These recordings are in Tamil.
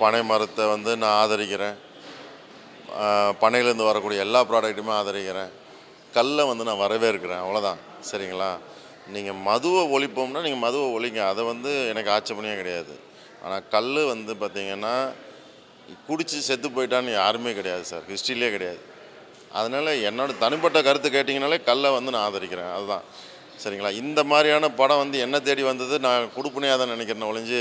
பனை மரத்தை வந்து நான் ஆதரிக்கிறேன். பனையிலேருந்து வரக்கூடிய எல்லா ப்ராடக்ட்டுமே ஆதரிக்கிறேன். கல்லை வந்து நான் வரவேற்கிறேன். அவ்வளோதான் சரிங்களா? நீங்கள் மதுவை ஒழிப்போம்னா நீங்கள் மதுவை ஒழிங்க. அதை வந்து எனக்கு ஆட்சேபனையே கிடையாது. ஆனால் கல் வந்து பார்த்திங்கன்னா குடித்து செத்து போயிட்டான்னு யாருமே கிடையாது சார். ஹிஸ்ட்ரியிலே கிடையாது. அதனால் என்னோடய தனிப்பட்ட கருத்து கேட்டிங்கனாலே கல்லை வந்து நான் ஆதரிக்கிறேன். அதுதான். சரிங்களா? இந்த மாதிரியான படம் வந்து என்ன தேடி வந்தது நான் கொடுப்பனையாக தான் நினைக்கிறேன். ஒழிஞ்சு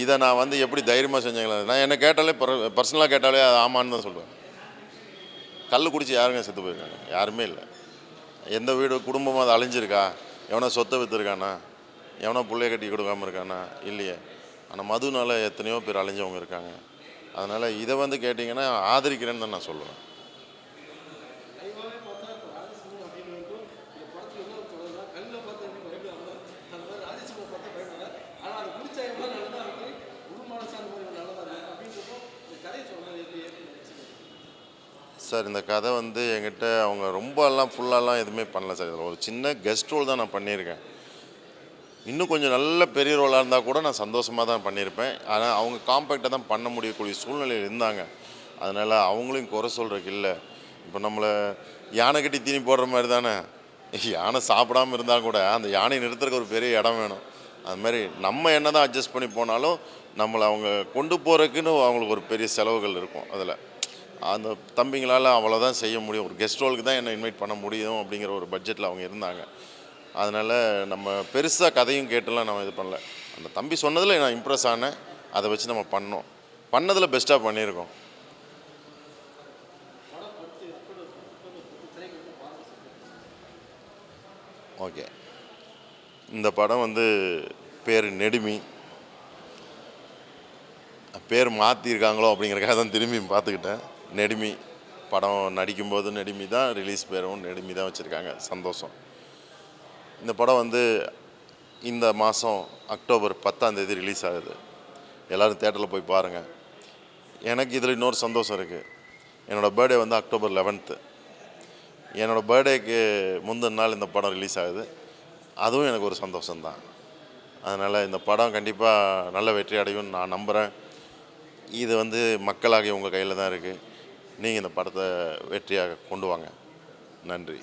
இதை நான் வந்து எப்படி தைரியமாக செஞ்சேங்களா? நான் என்ன கேட்டாலே பர்சனலாக கேட்டாலே அது ஆமான்னு தான் சொல்லுவேன் கல் குடிச்சு யாருங்க செத்து போயிருக்காங்க? யாருமே இல்லை. எந்த வீடு குடும்பமும் அது அழிஞ்சிருக்கா? எவனோ சொத்தை விற்றுருக்கானா எவனோ பிள்ளைய கட்டி கொடுக்காம இருக்கானா? இல்லையே. ஆனால் மதுனால எத்தனையோ பேர் அழிஞ்சவங்க இருக்காங்க. அதனால் இதை வந்து கேட்டிங்கன்னா ஆதரிக்கிறேன்னு தான் நான் சொல்லுவேன். சார் இந்த கதை வந்து என்கிட்ட அவங்க ரொம்பலாம் ஃபுல்லாலாம் எதுவுமே பண்ணல சார். இதில் ஒரு சின்ன கெஸ்ட் ரோல் தான் நான் பண்ணியிருக்கேன். இன்னும் கொஞ்சம் நல்ல பெரிய ரோலாக இருந்தால் கூட நான் சந்தோஷமாக தான் பண்ணியிருப்பேன். ஆனால் அவங்க காம்பேக்டாக தான் பண்ண முடியக்கூடிய சூழ்நிலையில் இருந்தாங்க. அதனால் அவங்களையும் குறை சொல்கிறதுக்கு இல்லை. இப்போ நம்மளை யானை கட்டி தீனி போடுற மாதிரி தானே? யானை சாப்பிடாம இருந்தால் கூட அந்த யானை நிறுத்துறதுக்கு ஒரு பெரிய இடம் வேணும். அது மாதிரி நம்ம என்ன தான் அட்ஜஸ்ட் பண்ணி போனாலும் நம்மளை அவங்க கொண்டு போகிறதுக்குன்னு அவங்களுக்கு ஒரு பெரிய செலவுகள் இருக்கும் அதில். அந்த தம்பிங்களால் அவ்வளோதான் செய்ய முடியும். ஒரு கெஸ்ட் ரோலுக்கு தான் என்னை இன்வைட் பண்ண முடியும் அப்படிங்கிற ஒரு பட்ஜெட்டில் அவங்க இருந்தாங்க. அதனால் நம்ம பெருசாக கதையும் கேட்டுலாம் நம்ம இது பண்ணல. அந்த தம்பி சொன்னதில் நான் இம்ப்ரெஸ் ஆனேன். அதை வச்சு நம்ம பண்ணோம். பண்ணதில் பெஸ்ட்டாக பண்ணியிருக்கோம். ஓகே. இந்த படம் வந்து பேர் நெடுமி. பேர் மாற்றிருக்காங்களோ அப்படிங்கிறக்காக தான் திரும்பி பார்த்துக்கிட்டேன். நெடுமி படம் நடிக்கும்போது நெடுமி தான் ரிலீஸ் பேரும் நெடுமி தான் வச்சுருக்காங்க. சந்தோஷம். இந்த படம் வந்து இந்த மாதம் அக்டோபர் பத்தாந்தேதி ரிலீஸ் ஆகுது. எல்லோரும் தேட்டரில் போய் பாருங்கள் எனக்கு இதில் இன்னொரு சந்தோஷம் இருக்குது என்னோடய பர்த்டே வந்து அக்டோபர் லெவன்த்து என்னோடய பர்த்டேக்கு முந்தின நாள் இந்த படம் ரிலீஸ் ஆகுது. அதுவும் எனக்கு ஒரு சந்தோஷம்தான். அதனால் இந்த படம் கண்டிப்பாக நல்ல வெற்றி அடையும்னு நான் நம்புகிறேன் இது வந்து மக்களாகிய உங்கள் கையில் தான் இருக்குது நீங்கள் இந்த படத்தை வெற்றியாக கொண்டு வாங்க. நன்றி.